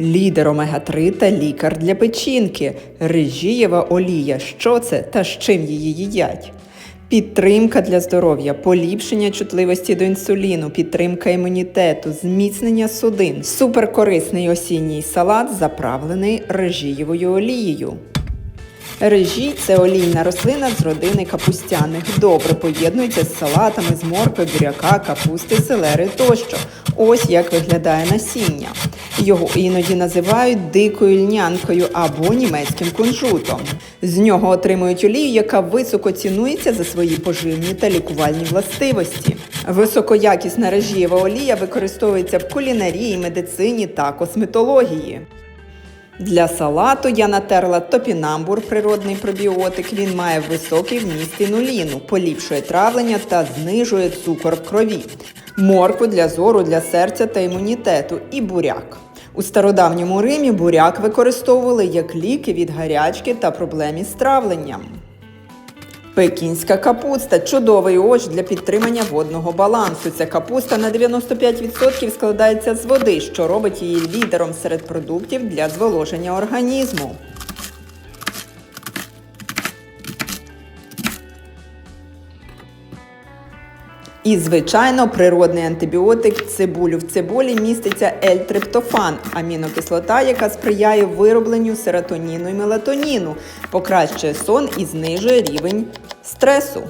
Лідер омега-3 та лікар для печінки. Режієва олія. Що це та з чим її їдять? Підтримка для здоров'я, поліпшення чутливості до інсуліну, підтримка імунітету, зміцнення судин, суперкорисний осінній салат, заправлений режієвою олією. Режі це олійна рослина з родини капустяних. Добре поєднується з салатами з моркви, буряка, капусти, селери тощо. Ось як виглядає насіння. Його іноді називають дикою льнянкою або німецьким кунжутом. З нього отримують олію, яка високо цінується за свої поживні та лікувальні властивості. Високоякісна режієва олія використовується в кулінарії, медицині та косметології. Для салату я натерла топінамбур, природний пробіотик. Він має високий вміст інуліну, поліпшує травлення та знижує цукор в крові. Моркву для зору, для серця та імунітету і буряк. У стародавньому Римі буряк використовували як ліки від гарячки та проблем із травленням. Пекінська капуста чудовий овоч для підтримання водного балансу. Ця капуста на 95% складається з води, що робить її лідером серед продуктів для зволоження організму. І, звичайно, природний антибіотик цибулю. В цибулі міститься L-триптофан, амінокислота, яка сприяє виробленню серотоніну і мелатоніну, покращує сон і знижує рівень стресу.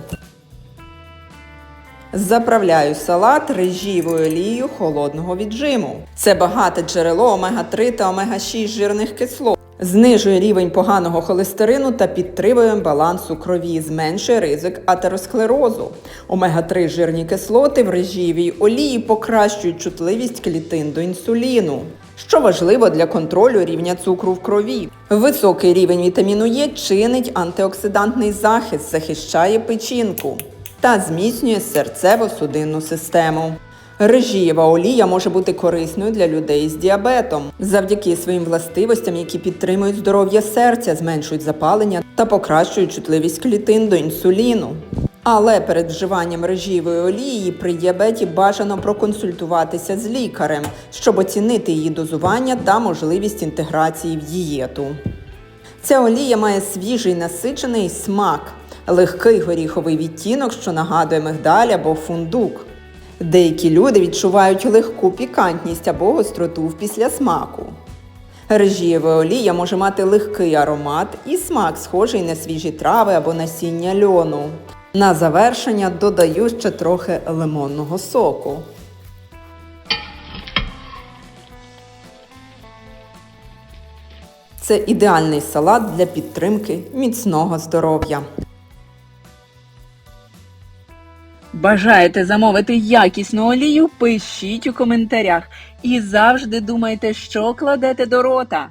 Заправляю салат режієвою олією холодного віджиму. Це багате джерело омега-3 та омега-6 жирних кислот. Знижує рівень поганого холестерину та підтримує баланс у крові, зменшує ризик атеросклерозу. Омега-3 жирні кислоти в режієвій олії покращують чутливість клітин до інсуліну, що важливо для контролю рівня цукру в крові. Високий рівень вітаміну Е чинить антиоксидантний захист, захищає печінку та зміцнює серцево-судинну систему. Режієва олія може бути корисною для людей з діабетом завдяки своїм властивостям, які підтримують здоров'я серця, зменшують запалення та покращують чутливість клітин до інсуліну. Але перед вживанням режієвої олії при діабеті бажано проконсультуватися з лікарем, щоб оцінити її дозування та можливість інтеграції в дієту. Ця олія має свіжий насичений смак, легкий горіховий відтінок, що нагадує мигдаль або фундук. Деякі люди відчувають легку пікантність або гостроту в післясмаку. Режієва олія може мати легкий аромат і смак, схожий на свіжі трави або насіння льону. На завершення додаю ще трохи лимонного соку. Це ідеальний салат для підтримки міцного здоров'я. Бажаєте замовити якісну олію? Пишіть у коментарях і завжди думайте, що кладете до рота.